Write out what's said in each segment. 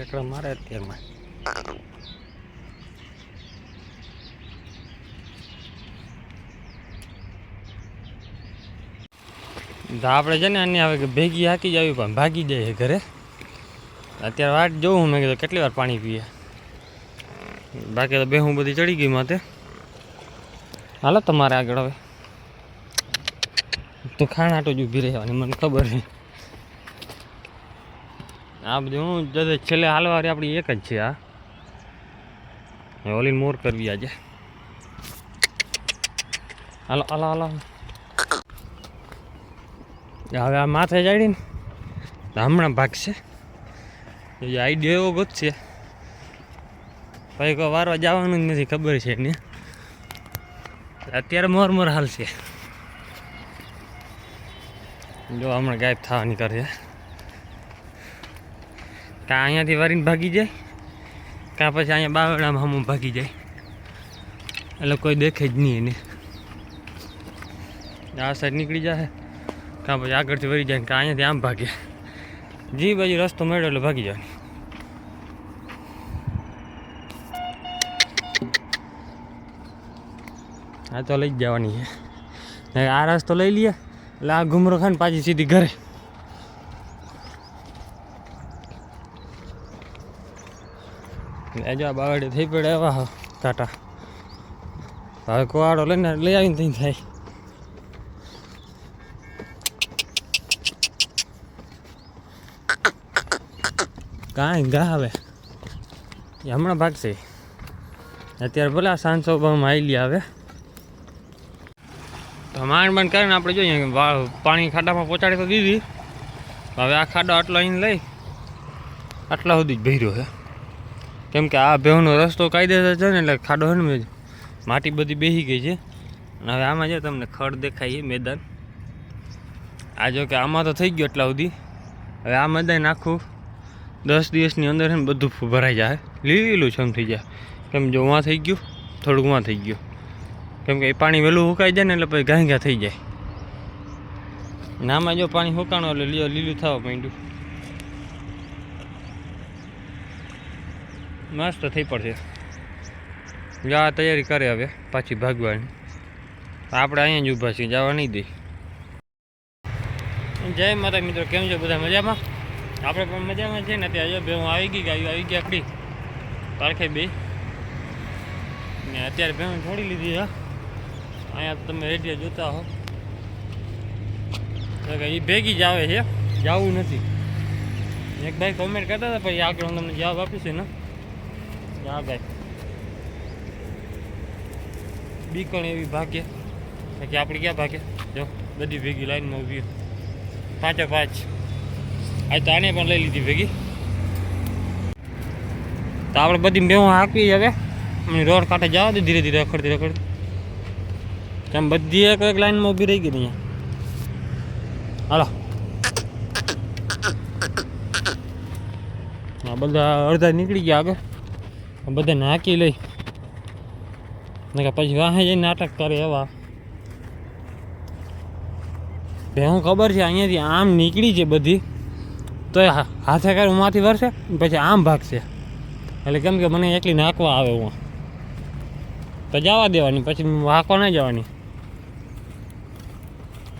ઠેકડા મારે અત્યારમાં. આપણે છે ને આની આવે ભેગી હાકી જવી પણ ભાગી જાય ઘરે. અત્યારે વાટ જોઉં મેં કીધું કેટલી વાર પાણી પીએ. બાકી તો બેહું બધી ચડી ગઈ માથે. હાલો તમારે આગળ હવે. તો ખાણ આટો જ ઊભી રહેવાની, મને ખબર છે. આ બધું હું છેલ્લે હાલવારી આપણી એક જ છે આ. ઓલી મોર કરવી આજે. હાલો હાલો હાલો હવે આ માથે ચડી ને તો હમણાં ભાગશે. આઈડિયો એવો ગોતશે પછી કોઈ વારવા જવાનું જ નથી, ખબર છે એને. અત્યારે મોર મોર હાલશે. જો હમણાં ગાયબ થવાની કરે. કાં અહીંયાથી વરીને ભાગી જાય, કાં પછી અહીંયા બાવળામાં હમું ભાગી જાય. એટલે કોઈ દેખે જ નહીં એને. આ સાઈડ નીકળી જાય કાં પછી આગળથી વળી જાય કાં અહીંયાથી આમ ભાગે. જી બાજુ રસ્તો મળ્યો એટલે ભાગી જાય આ તો લઈ જ જવાની છે. આ રસ્તો લઈ લઈએ એટલે આ ઘુમરો ખાને પાછી સીધી ઘરે. જો આ બાવડે થઈ પડે એવા હા, ટાટા. હવે કુવાડો લઈને લઈ આવીને ત્યાં થાય. કાંઈ ગા આવે. એ હમણાં ભાગશે. અત્યારે ભલે આ સાંજ સોભામાં આવેલી આવે. તો માંડ માંડ કરીને આપણે જોઈએ પાણી ખાડામાં પહોંચાડી તો દીધી. હવે આ ખાડો આટલો અહીં લઈ, આટલા સુધી જ ભર્યો છે. કેમ કે આ ભેવનો રસ્તો કાયદેસર છે ને, એટલે ખાડો છે ને માટી બધી બેસી ગઈ છે. અને હવે આમાં છે, તમને ખડ દેખાય છે મેદાન. આ જો કે આમાં તો થઈ ગયો એટલા સુધી. હવે આ મેદાન આખું દસ દિવસની અંદર છે ને બધું ભરાઈ જાય. લીલું છમ થઈ જાય. કેમ જો વાં થઈ ગયું, થોડુંક વાં થઈ ગયું. કેમ કે એ પાણી વહેલું હુકાઈ જાય ને, એટલે પછી ઘાંઘા થઈ જાય. ને આમાં જો પાણી હુકાણો, એટલે લીલું થવા માંડ્યું. મસ્ત થઈ પડશે. જવા તૈયારી કરે હવે, પાછી ભાગવાની. આપણે અહીંયા જ ઊભા છીએ, જવા નહીં દે. જય માતા મિત્રો, કેમ છો બધા મજામાં? આપણે પણ મજામાં છે ને ત્યાં બે હું આવી ગઈ, ગાયું આવી ગઈ આપણી પારખે બે. ને અત્યારે બે છોડી લીધી, હા. અહીંયા તમે રેડિયો જોતા હો. એ ભેગી જ આવે છે, જવું નથી. એક ભાઈ કોમેન્ટ કરતા હતા, પછી આગળ હું તમને જવાબ આપીશું ને હા, ભાઈ. બીકણ એવી ભાગ્ય કે આપણે ક્યાં ભાગે? જો, બધી ભેગી લાઈનમાં ઊભી પાંચે પાંચ. આ તો આને પણ લઈ લીધી ભેગી. તો આપણે બધી મેં હાંકવી હવે. રોડ કાંઠે જવા દે ધીરે ધીરે, રખડતી રખડતી. આમ બધી એક એક લાઈનમાં ઊભી રહી ગઈ અહીંયા. હાલો. બધા અડધા નીકળી ગયા આગળ. બધા નાખી લઈ. પછી વાહે જઈને નાટક કરે એવા. ભેહું ખબર છે અહીંયાથી આમ નીકળી છે બધી. તો હાથે કરે ઉમાંથી વરસે પછી આમ ભાગશે. એટલે કેમ કે મને એકલી નાખવા આવે હું. તો જવા દેવાની, પછી વાંકો નહીં જવાની.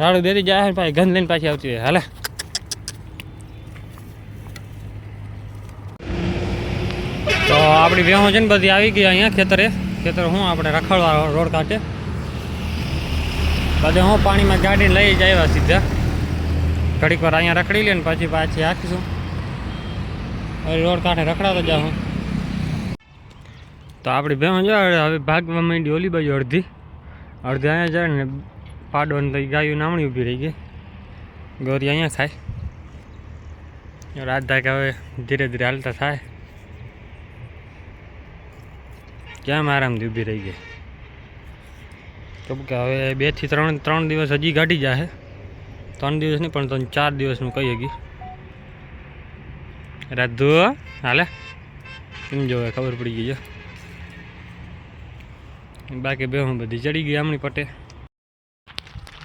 રાડું દેતી જાય પાછી ગંધ લઈને પાછી આવતી હોય. હાલે. તો આપણી વેહો છે ને બધી આવી ગઈ અહીંયા ખેતરે. ખેતર હું આપણે રખડવા રોડ કાંઠે. બધે હું પાણીમાં ગાડી લઈ જ આવ્યા સીધા. ઘડીક વાર અહીંયા રખડી લે ને પછી પાછી રાખીશું હવે રોડ કાંઠે રખડાતો જાઉં તો આપણી ભેહું જાય હવે ભાગવા માંડી ઓલી બાજુ અડધી. અડધી અહીંયા જાય ને પાડવાની તો ગાયું નામણી ઊભી રહી ગઈ. ગોરી અહીંયા થાય રાત કે હવે ધીરે ધીરે હાલતા થાય. કેમ આરામથી ઊભી રહી ગઈ? કેમ કે, હવે બેથી ત્રણ ત્રણ દિવસ હજી ગાડી જશે ત્રણ દિવસ નહીં, પણ ત્રણ, ચાર દિવસનું કહી હગી રાધુ હાલે? કેમ જોવે ખબર પડી ગઈ છે બાકી બે હું બધી ચડી ગઈ આમની પટે.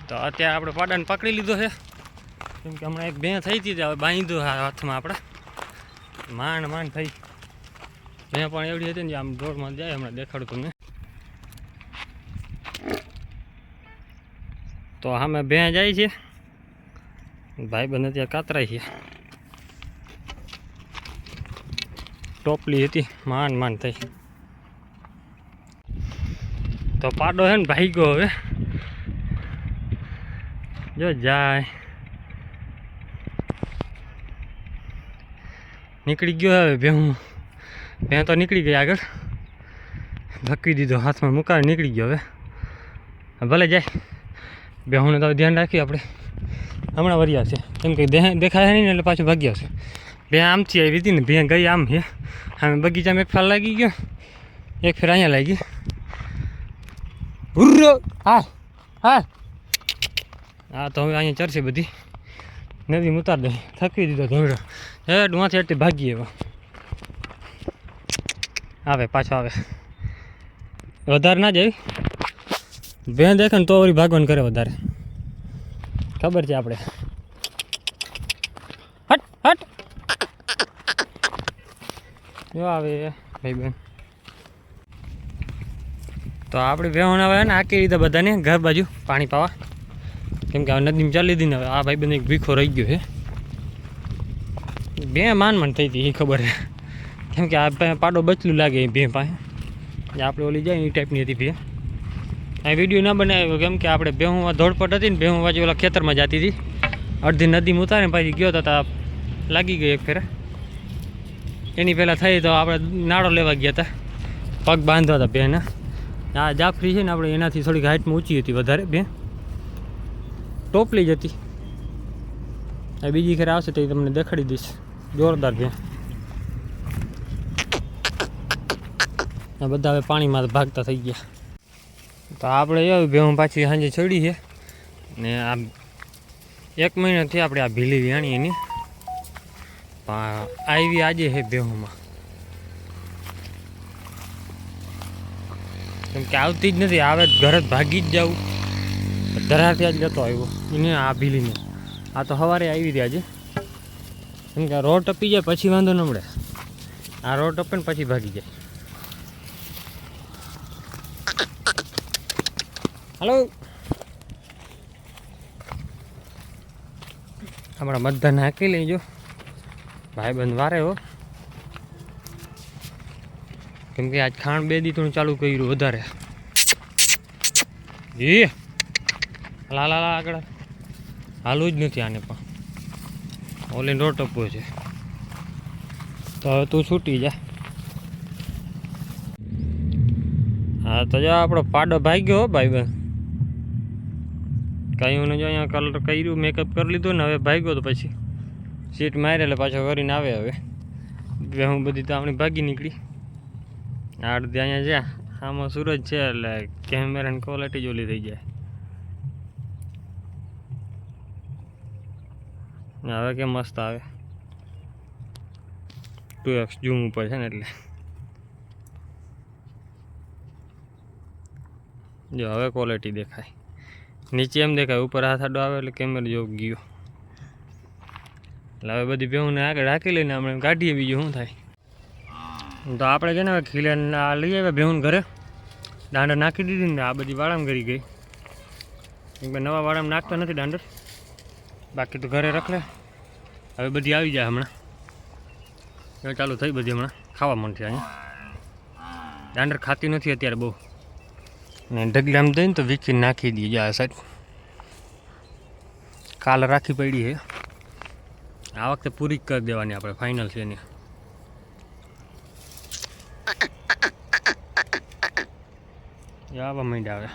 તો અત્યારે આપણે પાડાને પકડી લીધો છે. કેમ કે હમણાં એક બે થઈ હતી હવે બાંધ્યું હાથમાં આપણે. માંડ માંડ થઈ. મેં પણ એવડી હતી ને આમ દોડમાં જાય, હમણાં દેખાડું તમને તો સામે ભેં જાય છે. ભાઈ બંધ ત્યાં કાતરાય છે. ટોપલી હતી, માન માન થઈ. તો પાડો છે ને ભાઈ ગયો હવે. જો જાય. નીકળી ગયો હવે ભેહું. ભેં તો નીકળી ગઈ આગળ. ધક્કી દીધો, હાથમાં મુકાવી નીકળી ગયો હવે. ભલે જાય. બેહુને તો ધ્યાન રાખીએ આપણે. હમણાં વર્યા છે કેમ કે દેખાય નહીં એટલે પાછું ભાગ્યા છે બે આમથી આવી હતી ને, બે ગઈ આમ છે આમ બગીચામાં એક ફાલ લાગી ગયો. એક ફેર અહીંયા લાગી. હુર્રો! હા હા હા, તો હવે અહીંયા ચરશે બધી. નદી ઉતાર દે. થકી દીધો ધોળો હે ડુવાથી એટલી ભાગી એવા આવે, પાછો આવે. વધારે ના જાય. ભેં દેખે ને તો વળી ભાગવાન કરે વધારે. ખબર છે આપણે. હટ હટ. જો આવે ભાઈ બેન. તો આપણે બેહોણ આવે ને આખી રીતે બધાને ઘર બાજુ પાણી પાવા. કેમ કે હવે નદીમાં ચાલી દીધી હવે આ ભાઈ બંધ એક ભીખો રહી ગયો છે. બે માન મન થઈ હતી, એ ખબર છે. કેમ કે આ પાડો બચલું લાગે એ બે પાસે. આપણે ઓલી જાય એ ટાઈપની હતી ભે આ વીડિયો ના બનાવ્યો કેમ કે આપણે ભેહુંમાં ધોડપટ હતી ને ભેહું બાજુ ઓલા ખેતરમાં જતી હતી. અડધી નદીમાં ઉતારે પછી ગયો તો તા લાગી ગઈ એક ફેરા. એની પહેલાં થઈ તો આપણે નાળો લેવા ગયા હતા પગ બાંધવા હતા બેના આ જાફરી છે ને આપણે એનાથી થોડીક હાઇટમાં ઊંચી હતી વધારે બે ટોપલી જ હતી. બીજી ખેર આવશે તો એ તમને દેખાડી દઈશ. જોરદાર બે આ બધા હવે પાણીમાં ભાગતા થઈ ગયા. તો આપણે એવું ભેહું પાછી સાંજે ચડી છે. ને આ એક મહિનાથી આપણે આ ભીલી વ્યાણી એની પણ આવી આજે છે ભેહુમાં. કેમ કે આવતી જ નથી, આવે ઘરે જ ભાગી જ જાવું ધરાથી આજ જતો આવ્યો, એને આ ભીલીને. આ તો સવારે આવી હતી આજે. કેમ કે રોડ ટપી જાય, પછી વાંધો ન મળે. આ રોડ ટપે ને પછી ભાગી જાય. હલો હમણાં મતદાન નાખી લેજો. ભાઈ બંધ વારે હો. કેમ કે આજ ખાણ બે દીધું ચાલુ કર્યું વધારે. જી. લા લા આગળ. હાલું જ નથી આને પણ. ઓલી નો ટપો છે. તો હવે તું છૂટી જા. હા, તો જો આપણો પાડો ભાગ્યો ભાઈ બંધ કાંઈ જો, અહીંયા કલર કર્યું મેકઅપ કરી લીધું ને હવે ભાગ્યો તો પછી. સીટ મારે એટલે પાછો કરીને આવે હવે. હું બધી તો આપણી ભાગી નીકળી. આ ત્યાં અહીંયા જ્યાં આમાં સૂરજ છે એટલે કેમેરાની ક્વોલિટી જ ઓલી થઈ જાય હવે કેમ મસ્ત આવે. ટુ એક્સ ઝૂમ ઉપર છે ને એટલે. જો, હવે ક્વોલિટી દેખાય. નીચે એમ દેખાય, ઉપર હાથ આડો આવે એટલે કેમેરો જોગ ગયો. એટલે હવે બધી ભેહુંને આગળ રાખી લઈને આપણે કાઢીએ બીજું શું થાય. તો આપણે છે ને હવે ખીલે આ લઈ આવ્યા ભેહું ઘરે. દાંડર નાખી દીધી ને આ બધી વાળામાં કરી ગઈ. કેમ કે નવા વાળામાં નાખતો નથી દાંડર. બાકી તો ઘરે રખડે. હવે બધી આવી જાય હમણાં. ચાલુ થઈ બધી હમણાં. ખાવા માંડશે અહીંયા. દાંડર ખાતી નથી અત્યારે બહુ. ને ઢગલામ દઈને તો વીખી નાખી દઈએ. આ સાઈડ કાલ રાખી પડી છે. આ વખતે પૂરી કરી દેવાની આપણે ફાઇનલ છે એની. એ આવવા માંડ્યા હવે.